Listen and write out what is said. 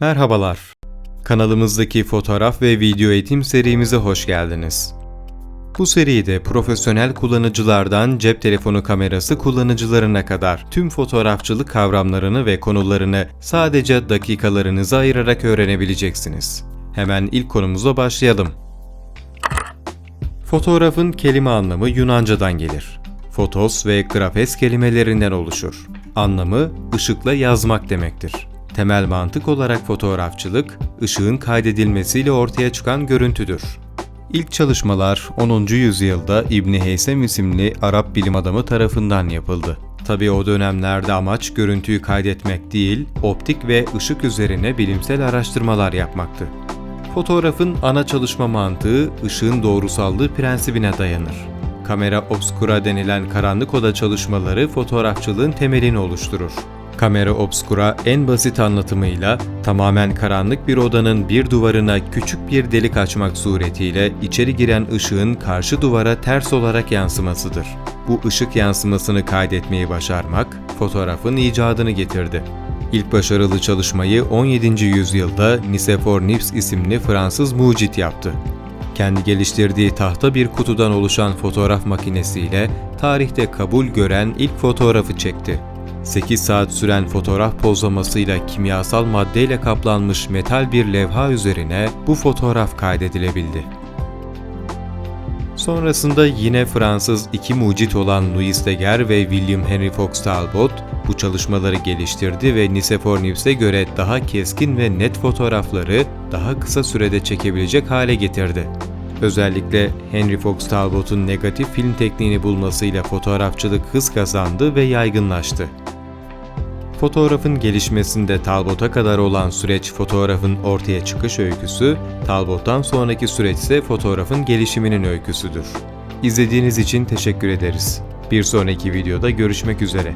Merhabalar. Kanalımızdaki fotoğraf ve video eğitim serimize hoş geldiniz. Bu seride profesyonel kullanıcılardan cep telefonu kamerası kullanıcılarına kadar tüm fotoğrafçılık kavramlarını ve konularını sadece dakikalarınızı ayırarak öğrenebileceksiniz. Hemen ilk konumuza başlayalım. Fotoğrafın kelime anlamı Yunanca'dan gelir. Fotos ve grafes kelimelerinden oluşur. Anlamı ışıkla yazmak demektir. Temel mantık olarak fotoğrafçılık, ışığın kaydedilmesiyle ortaya çıkan görüntüdür. İlk çalışmalar 10. yüzyılda İbni Heysem isimli Arap bilim adamı tarafından yapıldı. Tabi o dönemlerde amaç görüntüyü kaydetmek değil, optik ve ışık üzerine bilimsel araştırmalar yapmaktı. Fotoğrafın ana çalışma mantığı ışığın doğrusallığı prensibine dayanır. Kamera obscura denilen karanlık oda çalışmaları fotoğrafçılığın temelini oluşturur. Kamera obscura en basit anlatımıyla tamamen karanlık bir odanın bir duvarına küçük bir delik açmak suretiyle içeri giren ışığın karşı duvara ters olarak yansımasıdır. Bu ışık yansımasını kaydetmeyi başarmak fotoğrafın icadını getirdi. İlk başarılı çalışmayı 17. yüzyılda Nicephore Niepce isimli Fransız mucit yaptı. Kendi geliştirdiği tahta bir kutudan oluşan fotoğraf makinesiyle tarihte kabul gören ilk fotoğrafı çekti. 8 saat süren fotoğraf pozlamasıyla kimyasal maddeyle kaplanmış metal bir levha üzerine bu fotoğraf kaydedilebildi. Sonrasında yine Fransız iki mucit olan Louis Daguerre ve William Henry Fox Talbot bu çalışmaları geliştirdi ve Nicephore Niepce'e göre daha keskin ve net fotoğrafları daha kısa sürede çekebilecek hale getirdi. Özellikle Henry Fox Talbot'un negatif film tekniğini bulmasıyla fotoğrafçılık hız kazandı ve yaygınlaştı. Fotoğrafın gelişmesinde Talbot'a kadar olan süreç fotoğrafın ortaya çıkış öyküsü, Talbot'tan sonraki süreç ise fotoğrafın gelişiminin öyküsüdür. İzlediğiniz için teşekkür ederiz. Bir sonraki videoda görüşmek üzere.